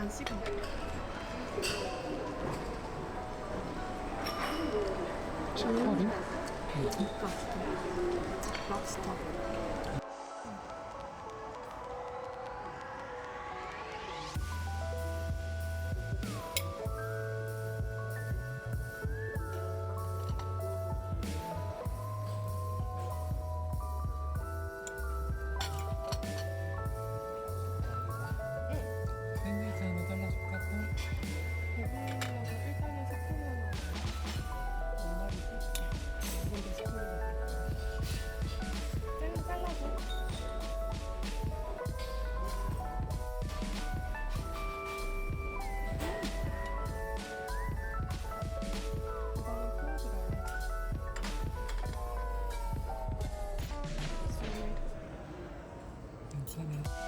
반씩은 샤파리? 랍스터. 랍스터. planet.